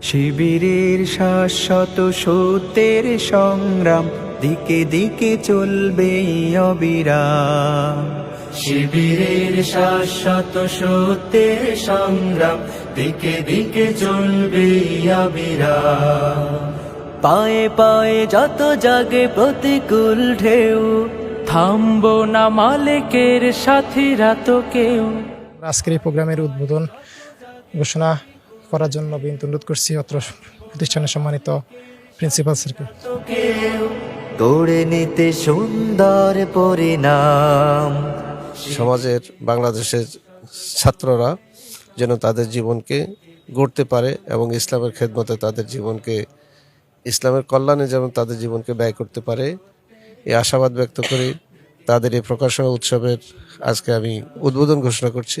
শিবিরের শাশ্বত সত্যের সংগ্রাম, দিকে দিকে চলবে অবিরাম। শিবিরের শাশ্বত সত্যের সংগ্রাম, দিকে দিকে চলবে অবিরাম। পায়ে পায়ে যত জাগে প্রতিকূল ঢেউ, থামবো না মালিকের সাথীরা তো কেউ। আজকের এই প্রোগ্রামের উদ্বোধন ঘোষণা করার জন্য বিনীত অনুরোধ করছি অত্র প্রতিষ্ঠানের সম্মানিত প্রিন্সিপাল স্যারকে। গড়ে নিতে সুন্দর পরিণাম। সমাজের বাংলাদেশের ছাত্ররা যেন তাদের জীবনকে গড়তে পারে এবং ইসলামের খেদমতে তাদের জীবনকে ইসলামের কল্যাণে যেন তাদের জীবনকে ব্যয় করতে পারে এই আশাবাদ ব্যক্ত করে তাদের এই প্রকাশনা উৎসবের আজকে আমি উদ্বোধন ঘোষণা করছি।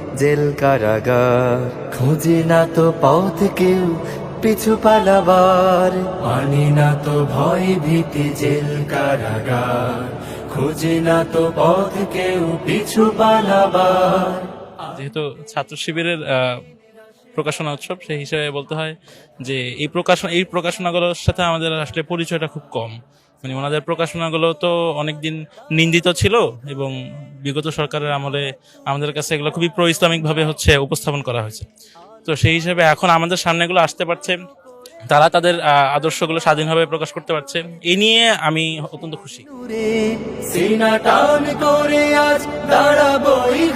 জেল কারাগার। খুঁজি না তো পথ কেউ, পিছু পালাবার। মানি না তো ভয় ভীতি জেল কারাগার। খুঁজি না তো পথ কেউ, পিছু পালাবার। যেহেতু ছাত্র শিবিরের প্রকাশনা উৎসব, সেই হিসেবে বলতে হয় যে, এই প্রকাশনা এই প্রকাশনাগুলোর সাথে আমাদের আসলে পরিচয়টা খুব কম। মানে ওনাদের প্রকাশনাগুলো তো অনেকদিন নিন্দিত ছিল এবং বিগত সরকারের আমলে আমাদের কাছে এগুলো খুবই প্রো ইসলামিক ভাবে হচ্ছে উপস্থাপন করা হয়েছে। তো সেই হিসেবে এখন আমাদের সামনে এগুলো আসতে পারছে। তারা তাদের আদর্শগুলো স্বাধীনভাবে প্রকাশ করতে পারছে। এই নিয়ে আমি অত্যন্ত খুশি। করে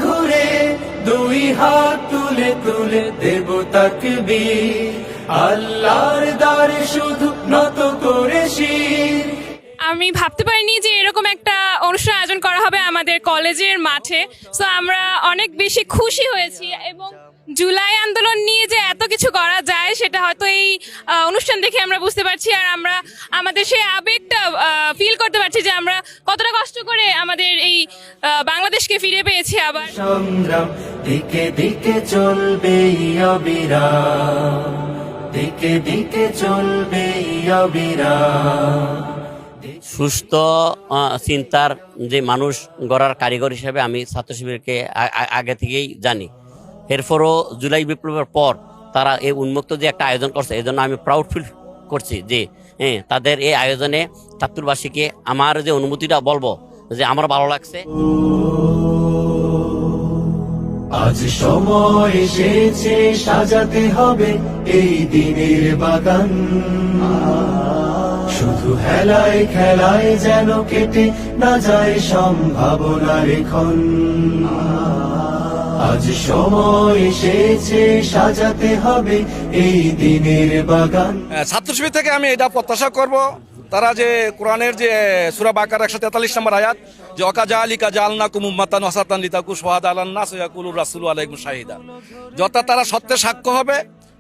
ঘুরে। দুই হাত তুলে তুলে দেব তাকবীর। আল্লাহর শুধু নত আমি ভাবতে পারিনি যে এরকম একটা অনুষ্ঠান আয়োজন করা হবে আমাদের কলেজের মাঠে। সো আমরা অনেক বেশি খুশি হয়েছি এবং জুলাই আন্দোলন নিয়ে যে এত কিছু করা যায়, সেটা হয়তো এই অনুষ্ঠান দেখে আমরা বুঝতে পারছি আর আমরা আমাদের সেই আবেগটা ফিল করতে পারছি যে আমরা কতটা কষ্ট করে আমাদের এই বাংলাদেশকে ফিরে পেয়েছি আবার। সংগ্রাম দিকে দিকে চলবে অবিরাম। দিকে দিকে চলবে অবিরাম। সুস্থ চিন্তার যে মানুষ গড়ার কারিগর হিসেবে আমি ছাত্র শিবিরকে আগে থেকেই জানি। এরপরও জুলাই বিপ্লবের পর তারা এই উন্মুক্ত যে একটা আয়োজন করছে এই জন্য আমি প্রাউড ফিল করছি যে হ্যাঁ তাদের এই আয়োজনে ছাত্রবাসীকে আমার যে অনুমতিটা বলব, যে আমার ভালো লাগছে। আজ সময় এসেছে, সাজাতে হবে এই দিনের বাগান। হেলায় খেলায় যেন কেটে না যায় সম্ভাবনার এখন। আজ সময় এসেছে, সাজাতে হবে এই দিনের বাগান। ছাত্র শিবির থেকে আমি এটা প্রত্যাশা করব। তারা যে কোরআনের যে সুরা বাকার একশো তেতাল্লিশ নম্বর আয়াত, যে অকাজা আলী কাজা আলনা কুমুম্মাতান ওসাতান লিতাকু সোহাদ আলান্না সৈয়াকুল রাসুল আলাইকুম শাহিদা। যথা তারা সত্যের সাক্ষ্য হবে,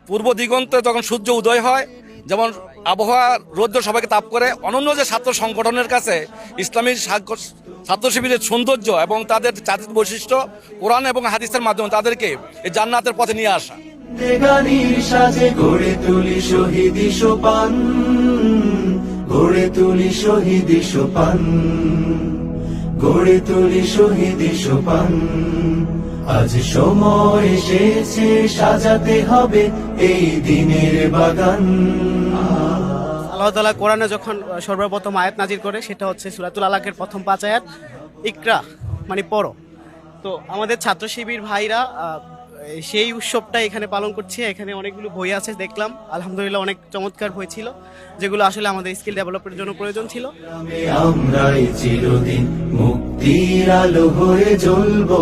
পূর্ব দিগন্তে যখন সূর্য উদয় হয়, যেমন আবহাওয়া রৌদ্র সবাইকে তাপ করে। অনন্য যে ছাত্র সংগঠনের কাছে ইসলামী ছাত্র শিবিরের সৌন্দর্য এবং তাদের জাতির বৈশিষ্ট্য, কোরআন এবং হাদিসের মাধ্যমে তাদেরকে এই জান্নাতের পথে নিয়ে আসা। গড়ে তুলি শহীদি সোপান, গড়ে তুলি সোপান। আজ সময় এসেছে, সাজাতে হবে এই দিনের বাগান। আল্লাহ তালা কোরআনে যখন সর্বপ্রথম আয়াত নাজির করে, সেটা হচ্ছে সুরাতুল আলাকের প্রথম পাঁচ আয়াত, ইকরা মানে পড়ো। তো আমাদের ছাত্র শিবির ভাইরা সেই উৎসবটা এখানে পালন করছে। এখানে অনেকগুলো বই আছে, দেখলাম। আলহামদুলিল্লাহ অনেক চমৎকার বই ছিল, যেগুলো আসলে আমাদের স্কিল ডেভেলপের জন্য প্রয়োজন ছিল। আমরাই চিরদিন মুক্তির আলো হয়ে জ্বলবো।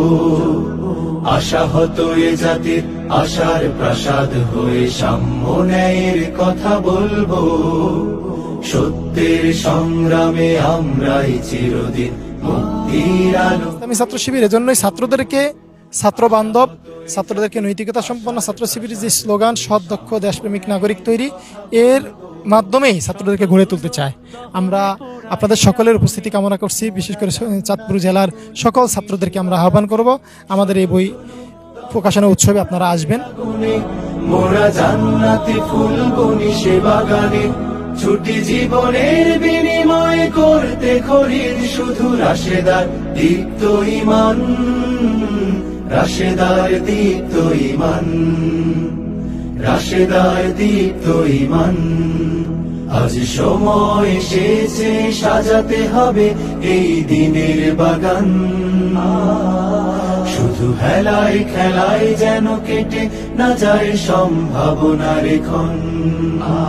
আশাহত এ জাতির আশার প্রাসাদ হয়ে সাম্য ন্যায়ের কথা বলব। সত্যের সংগ্রামে আমরাই চিরদিন ইসলামী ছাত্র শিবির, এজন্যই ছাত্রদেরকে, ছাত্র বান্ধব, ছাত্রদেরকে নৈতিকতা সম্পন্ন ছাত্র শিবিরের যে স্লোগান, সৎ, দক্ষ, দেশপ্রেমিক, নাগরিক তৈরি, এর মাধ্যমেই ছাত্রদেরকে গড়ে তুলতে চায়। আমরা আপনাদের সকলের উপস্থিতি কামনা করছি। বিশেষ করে চাঁদপুর জেলার সকল ছাত্রদেরকে আমরা আহ্বান করব। আমাদের এই বই প্রকাশনা উৎসবে আপনারা আসবেন। মোরা ছুটি জীবনের বিনিময় করতে খরিদ শুধু রাশেদার দীপ্ত ইমান, রাশেদার দীপ্ত ইমান, রাশেদার দীপ্ত ইমান। আজ সময় এসেছে, সাজাতে হবে এই দিনের বাগান। শুধু হেলায় খেলাই যেন কেটে না যায় সম্ভাবনার এখন। আ